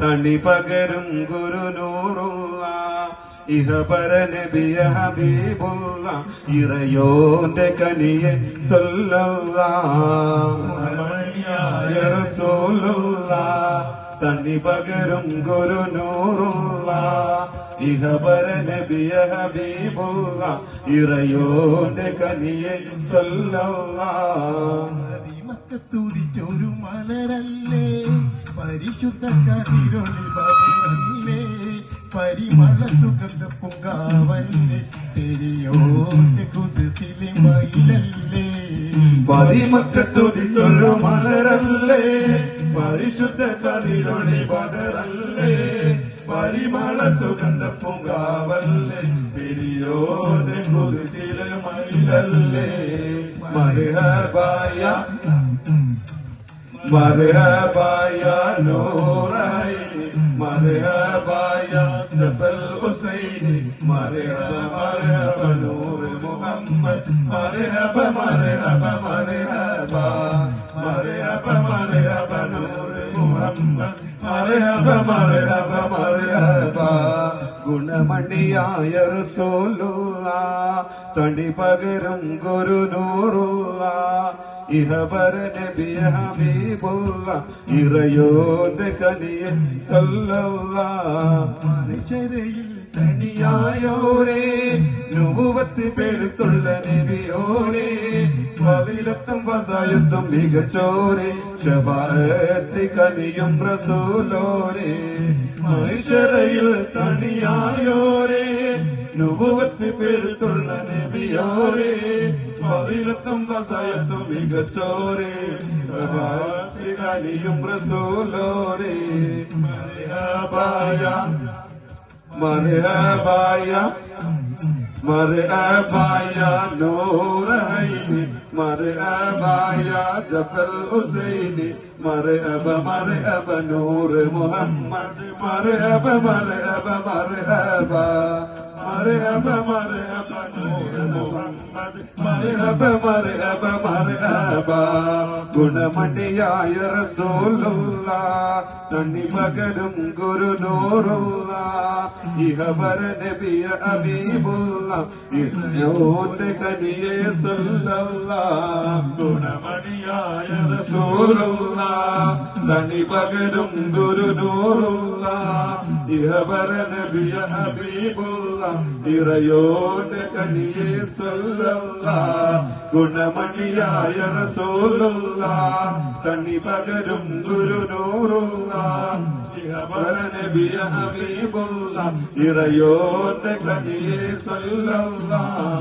തണി പകരും ഗുരുനൂറുള്ള ഇഹപര നബിയ ഹബീബുള്ള ഇറയോന്റെ കനിയെ സൊല്ലുള്ള തണി പകരും ഗുരുനൂറുള്ള ഇഹപര നബിയ ഹബീബുള്ള ഇറയോന്റെ കനിയെ സൊല്ലുള്ള മക്കത്തൂരിച്ചൊരു മലരല്ലേ? പരിശുദ്ധ കതിരൊളി ബദറല്ലേ പരിമള സുഗന്ധ പുങ്കാവല്ലേ പെരിയോന്റെ കുതിസിലെ മയിലല്ലേ പതിമക്കത്തുതിച്ചൊരു മലരല്ലേ പരിശുദ്ധ കതിരൊളി ബദറല്ലേ പരിമള സുഗന്ധ പുങ്കാവല്ലേ പെരിയോന്റെ കുതിസിലെ മയിലല്ലേ മരഹബായ മരഹബായ നൂറായിനി മരഹബായ ജബൽ ഹുസൈനി മരഹബ മരഹബ നൂർ മുഹമ്മദ് മരഹബ മരഹബ മരഹബ മരഹബ മരഹബ നൂർ മുഹമ്മദ് മരഹബ മരഹബ മരഹബ ഗുണമണിയായ റസൂലുള്ള തണി പകരം ഗുരുനൂറുള്ള ഇഹബര നബിയ ഹബീബുള്ള ഇറയോന്റെ കനിയൻ സല്ലല്ലാഹു മനുഷ്യരയിൽ തനിയായോരേ നുപുവത്ത് പേരുത്തുള്ള നബിയോരേ. പതിലത്തും വസായത്തും മികച്ചോരേ ഷഫായത്ത് കനിയും റസൂലോരേ. മൈശരയിൽ തനിയായോരേ നുപുവത്ത് പേരുത്തുള്ള നബിയോരേ. പതിലത്തും വസായത്തും മികച്ചോരേ. കനിയും റസൂലോരേ മർഹബായ മരഹബായ മരഹബായ നൂറൈനി. മരഹബായ ജബൽ ഹുസൈനി. മരഹബ മരഹബ നൂർ മുഹമ്മദ്. മരഹബ മരഹബ മരഹബ മരഹബ മരഹബ നൂർ മുഹമ്മദ്. മരഹബ മരഹബ മരഹബ ഗുണമണിയായ റസൂലുള്ള തണ്ണി പകരും ഗുരുനൂറുള്ള ഇഹബര നബിയ അബീബുള്ള ഇഹയോന്റെ കനിയെ സുല്ലല്ല ഗുണമണിയായ റസൂലുള്ള തണ്ണി പകരും ഗുരുനൂറുള്ള ഇഹബര നബിയ ഹബീബുള്ള ഇറയോന്റെ കനിയെ സല്ലല്ല ഗുണമണിയായ റസൂലുള്ള തണ്ണി പകരും ഗുരുനൂറുള്ള. ഇഹവര നബിയ ഹബീബുള്ള ഇറയോന്റെ കനിയെ സല്ലല്ലാഹു